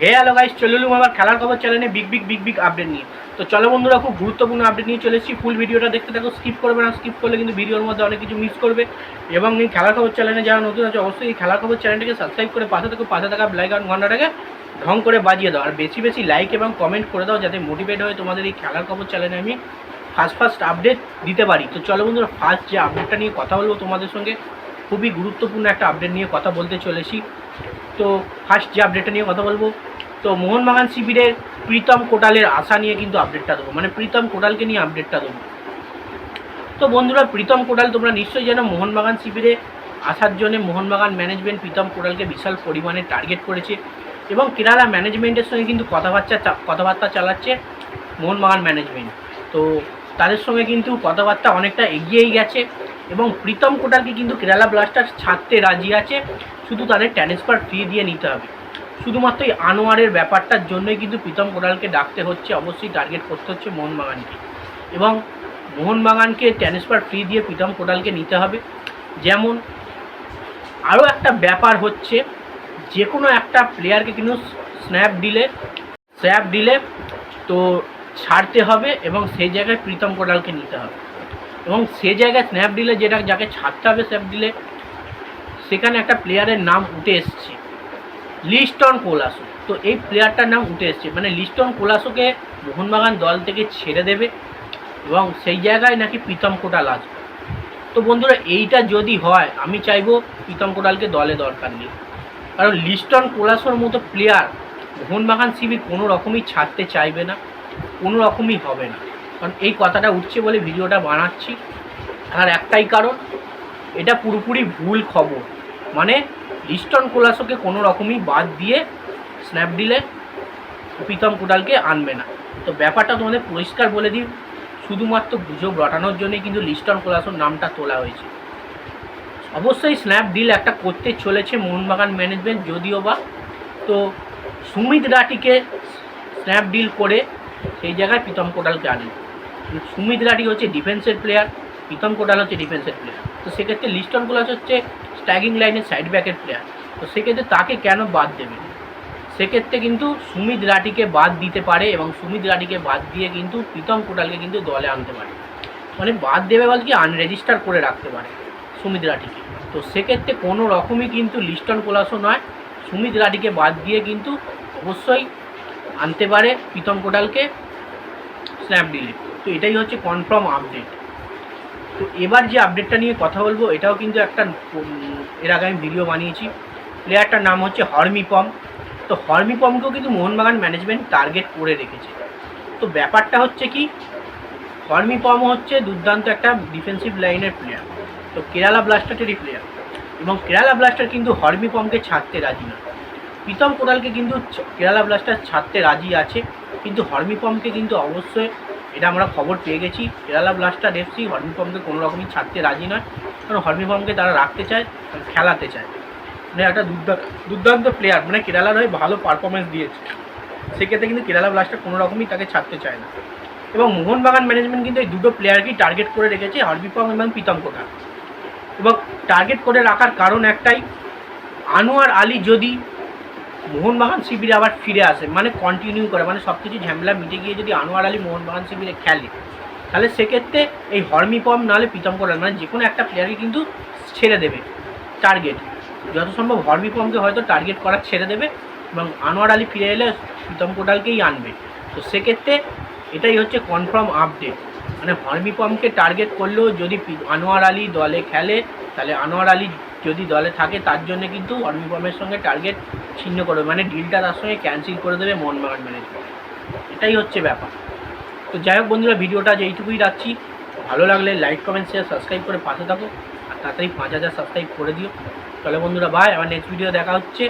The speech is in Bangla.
হে হ্যালো গাইস চলে এলুম আবার খেলার খবর চ্যানেলে big big big big update নিয়ে। তো চলো বন্ধুরা, খুব গুরুত্বপূর্ণ আপডেট নিয়ে চলে এসেছি। ফুল ভিডিওটা দেখতে থাকো স্কিপ করবে না স্কিপ করলে কিন্তু ভিডিওর মধ্যে অনেক কিছু মিস করবে। এবং এই খেলার খবর চ্যানেলে যারা নতুন আছে, অবশ্যই এই খেলার খবর চ্যানেলটাকে সাবস্ক্রাইব করে পাশে থাকো, পাশে থাকা ব্লাইক আউট ঘন্টাটাকে ঢং করে বাজিয়ে দাও। আর বেশি বেশি লাইক এবং কমেন্ট করে দাও, যাতে মোটিভেট হয়ে তোমাদের এই খেলার খবর চ্যানেলে আমি ফার্স্ট ফার্স্ট আপডেট দিতে পারি। তো চলো বন্ধুরা ফার্স্ট যে আপডেটটা নিয়ে কথা বলব তোমাদের সঙ্গে খুবই গুরুত্বপূর্ণ একটা আপডেট নিয়ে কথা বলতে চলেছি। তো ফার্স্ট যে আপডেটটা নিয়ে কথা বলব, তো মোহনবাগান শিবিরের প্রীতম কোটালের আশা নিয়ে কিন্তু আপডেটটা দেবো। মানে প্রীতম কোটালকে নিয়ে আপডেটটা দেবো। তো বন্ধুরা, প্রীতম কোটাল, তোমরা নিশ্চয়ই জানো, মোহনবাগান শিবিরে আসার জন্য মোহনবাগান ম্যানেজমেন্ট প্রীতম কোটালকে বিশাল পরিমাণে টার্গেট করেছে এবং কেরালা ম্যানেজমেন্টের সঙ্গে কিন্তু কথাবার্তা কথাবার্তা চালাচ্ছে মোহনবাগান ম্যানেজমেন্ট তো তাদের সঙ্গে কিন্তু কথাবার্তা অনেকটা এগিয়েই গেছে এবং প্রীতম কোটালকে কিন্তু কেরালা ব্লাস্টার্স ছাড়তে রাজি আছে। শুধু তাদের ট্রান্সফার ফি দিয়ে নিতে হবে। শুধুমাত্র এই আনোয়ারের ব্যাপারটার জন্যই কিন্তু প্রীতম কোটালকে ডাকতে হচ্ছে। অবশ্যই টার্গেট করতে হচ্ছে মোহনবাগানকে। এবং মোহনবাগানকে ট্রান্সফার ফ্রি দিয়ে প্রীতম কোটালকে নিতে হবে। যেমন আরও একটা ব্যাপার হচ্ছে যে কোনো একটা প্লেয়ারকে কিন্তু স্ন্যাপ ডিলে স্ন্যাপ ডিলে তো ছাড়তে হবে এবং সেই জায়গায় প্রীতম কোটালকে নিতে হবে। এবং সে জায়গায় স্ন্যাপডিলে যেটা যাকে ছাড়তে হবে স্ন্যাপডিলে, সেখানে একটা প্লেয়ারের নাম উঠে এসছে। লিস্টন কোলাসো। তো এই প্লেয়ারটার নাম উঠে এসছে। মানে লিস্টন কোলাসোকে মোহনবাগান দল থেকে ছেড়ে দেবে এবং সেই জায়গায় নাকি প্রীতম কোটাল আসবে। তো বন্ধুরা, এইটা যদি হয়, আমি চাইব প্রীতম কোটালকে দলে দরকার নেই। কারণ লিস্টন কোলাসোর মতো প্লেয়ার মোহনবাগান শিবির কোনো রকমই ছাড়তে চাইবে না। কোনো রকমই হবে না। কারণ এই কথাটা উঠছে বলে ভিডিওটা বানাচ্ছি। আর একটাই কারণ, এটা পুরোপুরি ভুল খবর। মানে লিস্টন কোলাসোকে কোনো রকমই বাদ দিয়ে স্ন্যাপডিলে প্রীতম কোটালকে আনবে না। তো ব্যাপারটা তোমাদের পরিষ্কার বলে দিই, শুধুমাত্র গুজব রটানোর জন্যই কিন্তু লিস্টন কোলাসোর নামটা তোলা হয়েছে। অবশ্যই স্ন্যাপ ডিল একটা করতে চলেছে মোহনবাগান ম্যানেজমেন্ট, যদিও বা তো সুমিত রাটিকে স্ন্যাপ ডিল করে সেই জায়গায় প্রীতম কোটালকে আনে সুমিত রাটি হচ্ছে ডিফেন্সের প্লেয়ার প্রীতম কোটাল হচ্ছে ডিফেন্সের প্লেয়ার তো সেক্ষেত্রে লিস্টন কোলাস হচ্ছে স্ট্যাগিং লাইনের সাইড ব্যাকের প্লেয়ার তো সেক্ষেত্রে তাকে কেন বাদ দেবে? সেক্ষেত্রে কিন্তু সুমিত রাটিকে বাদ দিতে পারে এবং সুমিত রাটিকে বাদ দিয়ে কিন্তু প্রীতম কোটালকে কিন্তু দলে আনতে পারে। মানে বাদ দেবে বলতে কি আনরেজিস্টার করে রাখতে পারে সুমিত রাটিকে। তো সেক্ষেত্রে কোনো রকমই কিন্তু লিস্টন কোলাসও নয়। সুমিত রাটিকে বাদ দিয়ে কিন্তু অবশ্যই আনতে পারে প্রীতম কোটালকে স্ন্যাপডিলে তো এটাই হচ্ছে কনফার্ম আপডেট তো এবার যে আপডেটটা নিয়ে কথা বলব, এটাও কিন্তু একটা এর আগে আমি ভিডিও বানিয়েছি। প্লেয়ারটার নাম হচ্ছে হর্মিপম। তো হর্মিপমকেও কিন্তু মোহনবাগান ম্যানেজমেন্ট টার্গেট করে রেখেছে। তো ব্যাপারটা হচ্ছে কি, হর্মিপম হচ্ছে দুর্দান্ত একটা ডিফেন্সিভ লাইনের প্লেয়ার তো কেরালা ব্লাস্টারেরই প্লেয়ার এবং কেরালা ব্লাস্টার কিন্তু হর্মিপমকে ছাড়তে রাজি না। প্রীতম কোটালকে কিন্তু কেরালা ব্লাস্টার ছাড়তে রাজি আছে, কিন্তু হর্মিপমকে কিন্তু অবশ্যই এটা আমরা খবর পেয়ে গেছি। কেরালা ব্লাস্টার এফসি হর্মিপমকে কোনো রকমই ছাড়তে রাজি নয়, কারণ হর্মিপমকে তারা রাখতে চায় খেলাতে চায়। মানে একটা দুর্দান্ত দুর্দান্ত প্লেয়ার মানে কেরালার হয়ে ভালো পারফরমেন্স দিয়েছে। সেক্ষেত্রে কিন্তু কেরালা ব্লাস্টার কোনো রকমই তাকে ছাড়তে চায় না। এবং মোহনবাগান ম্যানেজমেন্ট কিন্তু এই দুটো প্লেয়ারকেই টার্গেট করে রেখেছে হরবিপম এবং প্রীতম কোটাল এবং টার্গেট করে রাখার কারণ একটাই, আনোয়ার আলী যদি মোহনবাগান শিবিরে আবার ফিরে আসে মানে কন্টিনিউ করে মানে সব কিছু ঝামেলা মিটে গিয়ে যদি আনোয়ার আলী মোহনবাগান শিবিরে খেলে, তাহলে সেক্ষেত্রে এই হরমিপম নাহলে কোটাল মানে যে কোনো একটা প্লেয়ারকে কিন্তু ছেড়ে দেবে টার্গেট যত সম্ভব হরমিপমকে হয়তো টার্গেট করা ছেড়ে দেবে এবং আনোয়ার আলী ফিরে এলে প্রীতম কোটালকেই আনবে। তো সেক্ষেত্রে এটাই হচ্ছে কনফার্ম আপডেট মানে হরমিপমকে টার্গেট করলেও যদি আনোয়ার আলী দলে খেলে, তাহলে আনোয়ার আলী যদি দলে থাকে, তার জন্য কিন্তু অর্মিপমের সঙ্গে টার্গেট ছিন্ন করবে। মানে ডিলটা তার সঙ্গে ক্যান্সেল করে দেবে মোহনবাগান ম্যানেজমেন্ট এটাই হচ্ছে ব্যাপার। তো যাই হোক বন্ধুরা, ভিডিওটা যেইটুকুই রাখছি। ভালো লাগলে লাইক কমেন্ট শেয়ার সাবস্ক্রাইব করে পাশে থাকো। আর তাড়াতাড়ি পাঁচ হাজার সাবস্ক্রাইব করে দিও। তাহলে বন্ধুরা বাই আমার নেক্সট ভিডিও দেখা হচ্ছে।